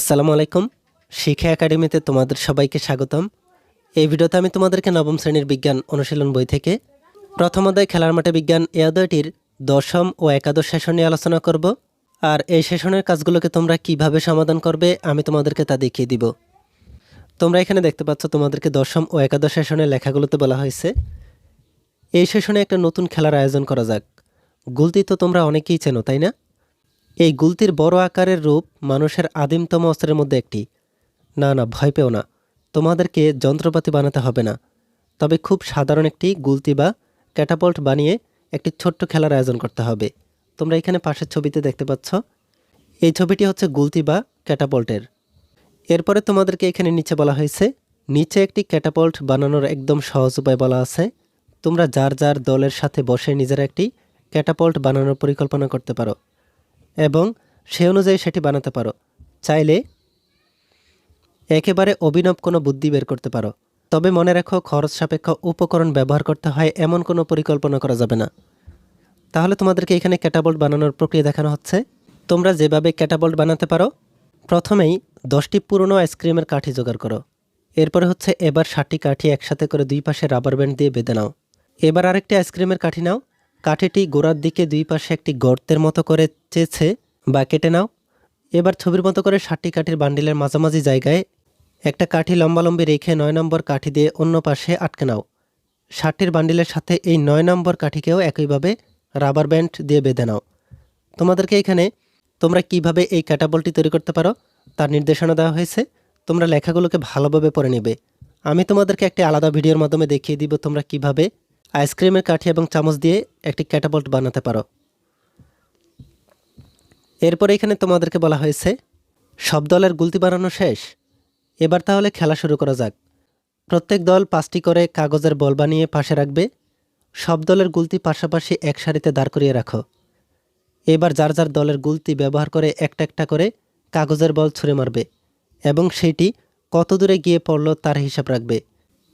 আসসালামু আলাইকুম। শিক্ষা একাডেমিতে তোমাদের সবাইকে স্বাগতম। এই ভিডিওতে আমি তোমাদেরকে নবম শ্রেণির বিজ্ঞান অনুশীলন বই থেকে প্রথম অধ্যায় খেলার মাঠে বিজ্ঞান এ অধ্যায়টির দশম ও একাদশ সেশন নিয়ে আলোচনা করব। আর এই সেশনের কাজগুলোকে তোমরা কীভাবে সমাধান করবে আমি তোমাদেরকে তা দেখিয়ে দিব। তোমরা এখানে দেখতে পাচ্ছ তোমাদেরকে দশম ও একাদশ সেশনের লেখাগুলোতে বলা হয়েছে। এই সেশনে একটা নতুন খেলার আয়োজন করা যাক। গুলতি তো তোমরা অনেকেই চেনো, তাই না? এই গুলতির বড় আকারের রূপ মানুষের আদিমতম অস্ত্রের মধ্যে একটি। না না, ভয় পেও না। তোমাদেরকে যন্ত্রপাতি বানাতে হবে না। তবে খুব সাধারণ একটি গুলতি বা ক্যাটাপল্ট বানিয়ে একটি ছোট্ট খেলার আয়োজন করতে হবে। তোমরা এখানে পাশের ছবিতে দেখতে পাচ্ছ। এই ছবিটি হচ্ছে গুলতি বা ক্যাটাপল্টের। এরপরে তোমাদেরকে এখানে নিচে বলা হয়েছে, নিচে একটি ক্যাটাপল্ট বানানোর একদম সহজ উপায় বলা আছে। তোমরা যার যার দলের সাথে বসে নিজেরা একটি ক্যাটাপল্ট বানানোর পরিকল্পনা করতে পারো। এবং সে অনুযায়ী সেটি বানাতে পারো। চাইলে একেবারে অভিনব কোনো বুদ্ধি বের করতে পারো। তবে মনে রাখো, খরচ সাপেক্ষ উপকরণ ব্যবহার করতে হয়, এমন কোনো পরিকল্পনা করা যাবে না। তাহলে তোমাদেরকে এখানে ক্যাটাবোল্ট বানানোর প্রক্রিয়া দেখানো হচ্ছে। তোমরা যেভাবে ক্যাটাবোল্ট বানাতে পারো, প্রথমেই দশটি পুরনো আইসক্রিমের কাঠি জোগাড় করো। এরপরে হচ্ছে, এবার ষাটটি কাঠি একসাথে করে দুই পাশে রাবার ব্যান্ড দিয়ে বেঁধে নাও। এবার আরেকটি আইসক্রিমের কাঠি নাও। কাঠিটি গোড়ার দিকে দুই পাশে একটি গর্তের মতো করে চেয়েছে বা কেটে নাও। এবার ছবির মতো করে ষাটটি কাঠির বান্ডিলের মাঝামাঝি জায়গায় একটা কাঠি লম্বালম্বি রেখে নয় নম্বর কাঠি দিয়ে অন্য পাশে আটকে নাও। ষাটটির বান্ডিলের সাথে এই নয় নম্বর কাঠিকেও একইভাবে রাবার ব্যান্ড দিয়ে বেঁধে নাও। তোমাদেরকে এখানে তোমরা কীভাবে এই ক্যাটাবলটি তৈরি করতে পারো তার নির্দেশনা দেওয়া হয়েছে। তোমরা লেখাগুলোকে ভালোভাবে পড়ে নেবে। আমি তোমাদেরকে একটি আলাদা ভিডিওর মাধ্যমে দেখিয়ে দিব তোমরা কীভাবে আইসক্রিমের কাঠি এবং চামচ দিয়ে একটি ক্যাটাবল্ট বানাতে পারো। এরপরে এখানে তোমাদেরকে বলা হয়েছে, সব দলের গুলতি বানানো শেষ। এবার তাহলে খেলা শুরু করা যাক। প্রত্যেক দল পাঁচটি করে কাগজের বল বানিয়ে পাশে রাখবে। সব দলের গুলতি পাশাপাশি এক সারিতে দাঁড় করিয়ে রাখো। এবার যার যার দলের গুলতি ব্যবহার করে একটা একটা করে কাগজের বল ছুঁড়ে মারবে এবং সেইটি কত দূরে গিয়ে পড়ল তার হিসাব রাখবে।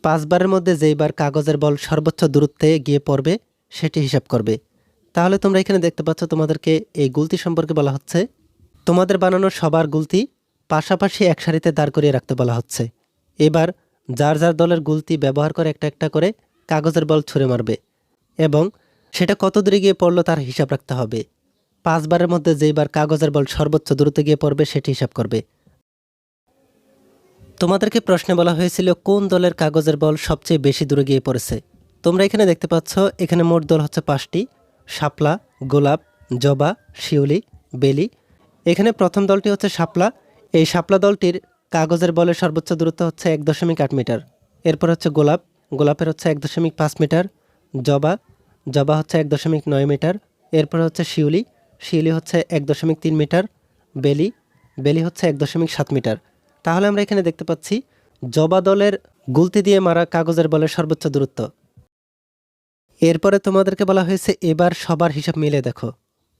পাঁচবারের মধ্যে যেইবার কাগজের বল সর্বোচ্চ দূরত্বে গিয়ে পড়বে, সেটি হিসাব করবে। তাহলে তোমরা এখানে দেখতে পাচ্ছ তোমাদেরকে এই গুলতি সম্পর্কে বলা হচ্ছে। তোমাদের বানানো সবার গুলতি পাশাপাশি এক সারিতে দাঁড় করিয়ে রাখতে বলা হচ্ছে। এবার যার যার দলের গুলতি ব্যবহার করে একটা একটা করে কাগজের বল ছুঁড়ে মারবে এবং সেটা কত দূরে গিয়ে পড়ল তার হিসাব রাখতে হবে। পাঁচবারের মধ্যে যেইবার কাগজের বল সর্বোচ্চ দূরত্বে গিয়ে পড়বে, সেটি হিসাব করবে। তোমাদেরকে প্রশ্নে বলা হয়েছিল, কোন দলের কাগজের বল সবচেয়ে বেশি দূরে গিয়ে পড়েছে? তোমরা এখানে দেখতে পাচ্ছ, এখানে মোট দল হচ্ছে পাঁচটি। শাপলা, গোলাপ, জবা, শিউলি, বেলি। এখানে প্রথম দলটি হচ্ছে শাপলা। এই শাপলা দলটির কাগজের বলের সর্বোচ্চ দূরত্ব হচ্ছে এক দশমিক আট মিটার। এরপর হচ্ছে গোলাপ। গোলাপের হচ্ছে এক দশমিক পাঁচ মিটার। জবা। জবা হচ্ছে এক দশমিক নয় মিটার। এরপর হচ্ছে শিউলি। শিউলি হচ্ছে এক দশমিক তিন মিটার। বেলি। বেলি হচ্ছে এক দশমিক সাত মিটার। তাহলে আমরা এখানে দেখতে পাচ্ছি, জবা দলের গুলতি দিয়ে মারা কাগজের বলের সর্বোচ্চ দূরত্ব। এরপরে তোমাদেরকে বলা হয়েছে, এবার সবার হিসাব মিলে দেখো,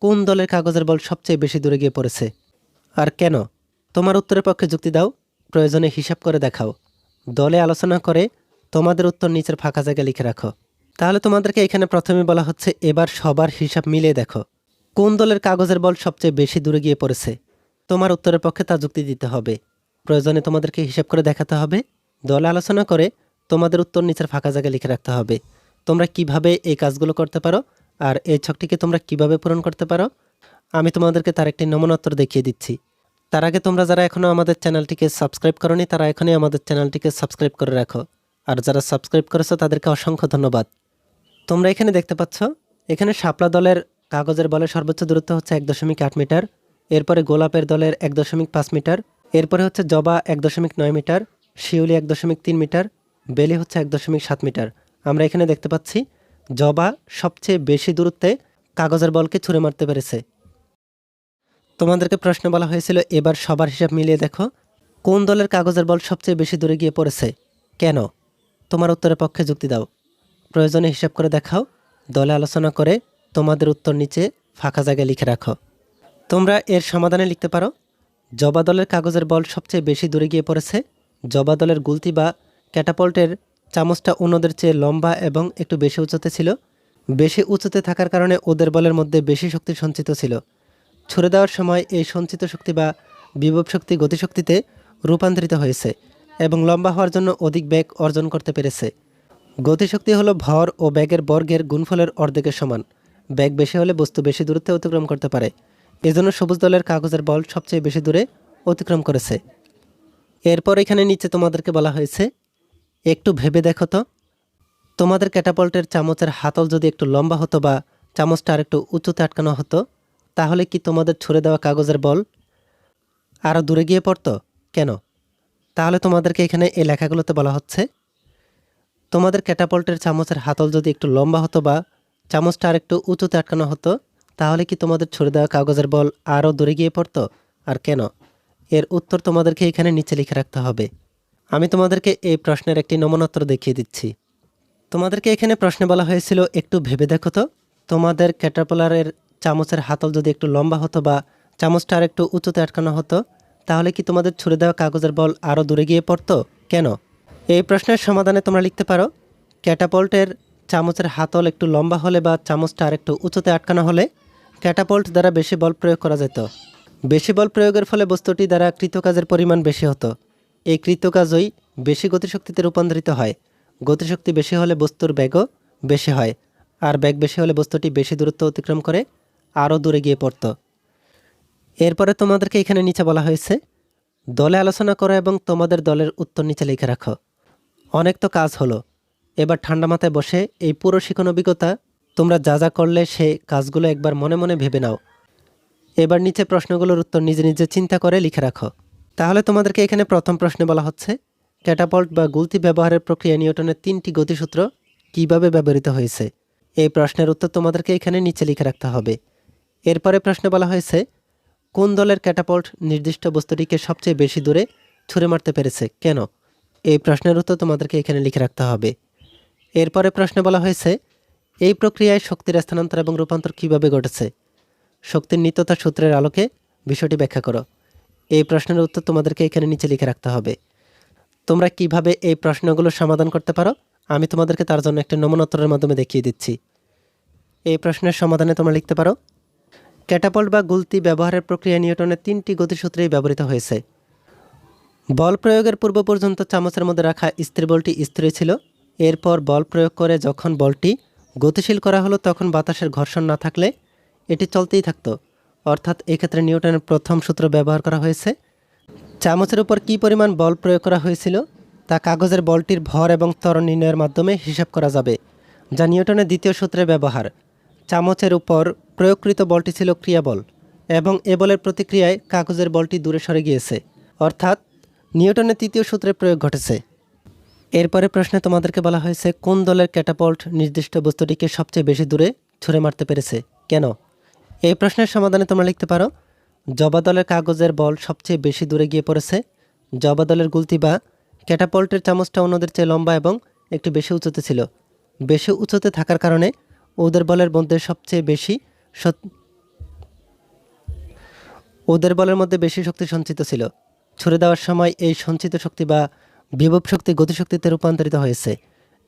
কোন দলের কাগজের বল সবচেয়ে বেশি দূরে গিয়ে পড়েছে? আর কেন? তোমার উত্তরের পক্ষে যুক্তি দাও, প্রয়োজনে হিসাব করে দেখাও। দলে আলোচনা করে তোমাদের উত্তর নিচের ফাঁকা জায়গায় লিখে রাখো। তাহলে তোমাদেরকে এখানে প্রথমে বলা হচ্ছে, এবার সবার হিসাব মিলে দেখো, কোন দলের কাগজের বল সবচেয়ে বেশি দূরে গিয়ে পড়েছে? তোমার উত্তরের পক্ষে তা যুক্তি দিতে হবে। প্রয়োজনে তোমাদেরকে হিসাব করে দেখাতে হবে। দলে আলোচনা করে তোমাদের উত্তর নিচের ফাঁকা জায়গায় লিখে রাখতে হবে। তোমরা কীভাবে এই কাজগুলো করতে পারো আর এই ছকটিকে তোমরা কীভাবে পূরণ করতে পারো, আমি তোমাদেরকে তার একটি নমুনোত্তর দেখিয়ে দিচ্ছি। তার আগে তোমরা যারা এখনও আমাদের চ্যানেলটিকে সাবস্ক্রাইব করনি, তারা এখনই আমাদের চ্যানেলটিকে সাবস্ক্রাইব করে রাখো। আর যারা সাবস্ক্রাইব করেছ, তাদেরকে অসংখ্য ধন্যবাদ। তোমরা এখানে দেখতে পাচ্ছ, এখানে শাপলা দলের কাগজের বলের সর্বোচ্চ দূরত্ব হচ্ছে এক দশমিক আট মিটার, এরপরে গোলাপের দলের এক দশমিক পাঁচ মিটার এরপরে হচ্ছে জবা এক দশমিক নয় মিটার, শিউলি এক দশমিক তিন মিটার, বেলি হচ্ছে এক দশমিক সাত মিটার। আমরা এখানে দেখতে পাচ্ছি জবা সবচেয়ে বেশি দূরত্বে কাগজের বলকে ছুঁড়ে মারতে পেরেছে। তোমাদেরকে প্রশ্ন বলা হয়েছিল, এবার সবার হিসাব মিলিয়ে দেখো, কোন দলের কাগজের বল সবচেয়ে বেশি দূরে গিয়ে পড়েছে? কেন? তোমার উত্তরের পক্ষে যুক্তি দাও। প্রয়োজনে হিসাব করে দেখাও, দলে আলোচনা করে তোমাদের উত্তর নিচে ফাঁকা জায়গায় লিখে রাখো। তোমরা এর সমাধানে লিখতে পারো। জবা দলের কাগজের বল সবচেয়ে বেশি দূরে গিয়ে পড়েছে। জবা দলের গুলতি বা ক্যাটাপল্টের চামচটা অন্যদের চেয়ে লম্বা এবং একটু বেশি উঁচুতে ছিল। বেশি উঁচুতে থাকার কারণে ওদের বলের মধ্যে বেশি শক্তি সঞ্চিত ছিল। ছুড়ে দেওয়ার সময় এই সঞ্চিত শক্তি বা বিভব শক্তি গতিশক্তিতে রূপান্তরিত হয়েছে এবং লম্বা হওয়ার জন্য অধিক ব্যাগ অর্জন করতে পেরেছে। গতিশক্তি হলো ভর ও ব্যাগের বর্গের গুণফলের অর্ধেকের সমান। ব্যাগ বেশি হলে বস্তু বেশি দূরত্বে অতিক্রম করতে পারে। এজন্য সবুজ দলের কাগজের বল সবচেয়ে বেশি দূরে অতিক্রম করেছে। এরপর এখানে নিচে তোমাদেরকে বলা হয়েছে, একটু ভেবে দেখো তো। তোমাদের ক্যাটাপল্টের চামচের হাতল যদি একটু লম্বা হতো বা চামচটা আর একটু উঁচুতে আটকানো হতো, তাহলে কি তোমাদের ছুড়ে দেওয়া কাগজের বল আরও দূরে গিয়ে পড়তো? কেন? তাহলে তোমাদেরকে এখানে এই লেখাগুলোতে বলা হচ্ছে, তোমাদের ক্যাটাপল্টের চামচের হাতল যদি একটু লম্বা হতো বা চামচটা আর একটু উঁচুতে আটকানো হতো তাহলে কি তোমাদের ছুড়ে দেওয়া কাগজের বল আরও দূরে গিয়ে পড়তো? আর কেন? এর উত্তর তোমাদেরকে এখানে নিচে লিখে রাখতে হবে। আমি তোমাদেরকে এই প্রশ্নের একটি নমনোত্তর দেখিয়ে দিচ্ছি। তোমাদেরকে এখানে প্রশ্নে বলা হয়েছিল, একটু ভেবে দেখো তো। তোমাদের ক্যাটারপলারের চামচের হাতল যদি একটু লম্বা হতো বা চামচটা আর একটু উঁচুতে আটকানো হতো, তাহলে কি তোমাদের ছুড়ে দেওয়া কাগজের বল আরও দূরে গিয়ে পড়তো? কেন? এই প্রশ্নের সমাধানে তোমরা লিখতে পারো, ক্যাটাপল্টের চামচের হাতল একটু লম্বা হলে বা চামচটা আর একটু উঁচুতে আটকানো হলে ক্যাটাপল্ট দ্বারা বেশি বল প্রয়োগ করা যেত। বেশি বল প্রয়োগের ফলে বস্তুটি দ্বারা কৃতকাজের পরিমাণ বেশি হতো। এই কৃতকাজই বেশি গতিশক্তিতে রূপান্তরিত হয়। গতিশক্তি বেশি হলে বস্তুর ব্যাগও বেশি হয়, আর ব্যাগ বেশি হলে বস্তুটি বেশি দূরত্ব অতিক্রম করে, আরও দূরে গিয়ে পড়ত। এরপরে তোমাদেরকে এখানে নিচে বলা হয়েছে, দলে আলোচনা করো এবং তোমাদের দলের উত্তর নিচে লিখে রাখো। অনেক তো কাজ হলো। এবার ঠান্ডা মাথায় বসে এই পুরো শিখন অভিজ্ঞতা তোমরা যা যা করলে সে কাজগুলো একবার মনে মনে ভেবে নাও। এবার নিচে প্রশ্নগুলোর উত্তর নিজে নিজে চিন্তা করে লিখে রাখো। তাহলে তোমাদেরকে এখানে প্রথম প্রশ্নে বলা হচ্ছে, ক্যাটাপল্ট বা গুলতি ব্যবহারের প্রক্রিয়া নিউটনের তিনটি গতিসূত্র কীভাবে ব্যবহৃত হয়েছে? এই প্রশ্নের উত্তর তোমাদেরকে এখানে নিচে লিখে রাখতে হবে। এরপরে প্রশ্নে বলা হয়েছে, কোন দলের ক্যাটাপল্ট নির্দিষ্ট বস্তুটিকে সবচেয়ে বেশি দূরে ছুঁড়ে মারতে পেরেছে? কেন? এই প্রশ্নের উত্তর তোমাদেরকে এখানে লিখে রাখতে হবে। এরপরে প্রশ্নে বলা হয়েছে এই প্রক্রিয়ায় শক্তির স্থানান্তর এবং রূপান্তর কীভাবে ঘটেছে? শক্তির নিত্যতা সূত্রের আলোকে বিষয়টি ব্যাখ্যা করো। এই প্রশ্নের উত্তর তোমাদেরকে এখানে নিচে লিখে রাখতে হবে। তোমরা কীভাবে এই প্রশ্নগুলো সমাধান করতে পারো? আমি তোমাদেরকে তার জন্য একটা নমনোত্তরের মাধ্যমে দেখিয়ে দিচ্ছি। এই প্রশ্নের সমাধানে তোমরা লিখতে পারো, ক্যাটাপল্ট বা গুলতি ব্যবহারের প্রক্রিয়া নিউটনের তিনটি গতিসূত্রেই ব্যবহৃত হয়েছে। বল প্রয়োগের পূর্ব পর্যন্ত চামচের মধ্যে রাখা স্থির বলটি স্থির ছিল। এরপর বল প্রয়োগ করে যখন বলটি গতিশীল করা হলো তখন বাতাসের ঘর্ষণ না থাকলে এটি চলতেই থাকতো। অর্থাৎ এক্ষেত্রে নিউটনের প্রথম সূত্র ব্যবহার করা হয়েছে। চামচের উপর কী পরিমাণ বল প্রয়োগ করা হয়েছিল তা কাগজের বলটির ভর এবং ত্বরণ নির্ণয়ের মাধ্যমে হিসাব করা যাবে, যা নিউটনের দ্বিতীয় সূত্রে ব্যবহার। চামচের উপর প্রয়োগকৃত বলটি ছিল ক্রিয়াবল এবং এ বলের প্রতিক্রিয়ায় কাগজের বলটি দূরে সরে গিয়েছে। অর্থাৎ নিউটনের তৃতীয় সূত্রে প্রয়োগ ঘটেছে। এরপরে প্রশ্নে তোমাদেরকে বলা হয়েছে, কোন দলের ক্যাটাপল্ট নির্দিষ্ট বস্তুটিকে সবচেয়ে বেশি দূরে ছুঁড়ে মারতে পেরেছে? কেন? এই প্রশ্নের সমাধানে তোমরা লিখতে পারো, জবা দলের কাগজের বল সবচেয়ে বেশি দূরে গিয়ে পড়েছে, জবা দলের গুলতি বা ক্যাটাপল্টের চামচটা অন্যদের চেয়ে লম্বা এবং একটু বেশি উঁচুতে ছিল। বেশি উঁচুতে থাকার কারণে ওদের বলের মধ্যে সবচেয়ে বেশি ওদের বলের মধ্যে বেশি শক্তি সঞ্চিত ছিল। ছুড়ে দেওয়ার সময় এই সঞ্চিত শক্তি বা বিভব শক্তি গতিশক্তিতে রূপান্তরিত হয়েছে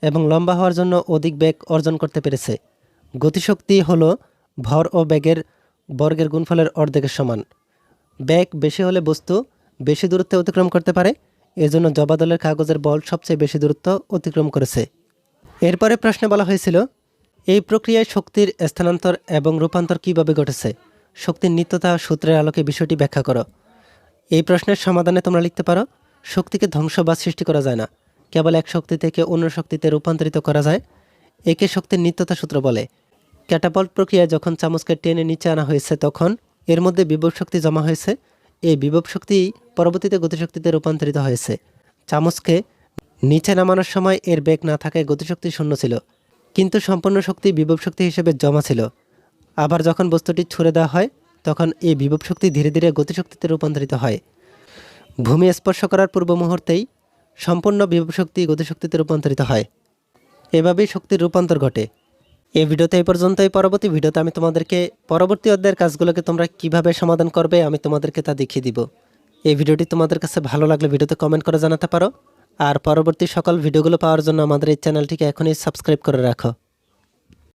এবং লম্বা হওয়ার জন্য অধিক বেগ অর্জন করতে পেরেছে। গতিশক্তি হল ভর ও বেগের বর্গের গুণফলের অর্ধেকের সমান। বেগ বেশি হলে বস্তু বেশি দূরত্বে অতিক্রম করতে পারে, এজন্য জবাদলের কাগজের বল সবচেয়ে বেশি দূরত্ব অতিক্রম করেছে। এরপরে প্রশ্নে বলা হয়েছিল, এই প্রক্রিয়ায় শক্তির স্থানান্তর এবং রূপান্তর কীভাবে ঘটেছে? শক্তির নিত্যতা সূত্রের আলোকে বিষয়টি ব্যাখ্যা করো। এই প্রশ্নের সমাধানে তোমরা লিখতে পারো শক্তিকে ধ্বংস বা সৃষ্টি করা যায় না। কেবল এক শক্তি থেকে অন্য শক্তিতে রূপান্তরিত করা যায়। একে শক্তির নিত্যতা সূত্র বলে। ক্যাটাপল্ট প্রক্রিয়ায় যখন চামচকে টেনে নিচে আনা হয়েছে, তখন এর মধ্যে বিভব শক্তি জমা হয়েছে। এই বিভব শক্তি পরবর্তীতে গতিশক্তিতে রূপান্তরিত হয়েছে। চামচকে নিচে নামানোর সময় এর বেগ না থাকায় গতিশক্তি শূন্য ছিল। কিন্তু সম্পূর্ণ শক্তি বিভব শক্তি হিসেবে জমা ছিল। আবার যখন বস্তুটি ছুড়ে দেওয়া হয়, তখন এই বিভব শক্তি ধীরে ধীরে গতিশক্তিতে রূপান্তরিত হয়। ভূমি স্পর্শ করার পূর্ব মুহূর্তেই সম্পূর্ণ বিভব শক্তি গতিশক্তিতে রূপান্তরিত হয়। এভাবেই শক্তির রূপান্তর ঘটে। এই ভিডিওতে এই পর্যন্তই। পরবর্তী ভিডিওতে আমি তোমাদেরকে পরবর্তী অধ্যায়ের কাজগুলোকে তোমরা কীভাবে সমাধান করবে আমি তোমাদেরকে তা দেখিয়ে দিব। এই ভিডিওটি তোমাদের কাছে ভালো লাগলে ভিডিওতে কমেন্ট করে জানাতে পারো। আর পরবর্তী সকল ভিডিওগুলো পাওয়ার জন্য আমাদের এই চ্যানেলটিকে এখনই সাবস্ক্রাইব করে রাখো।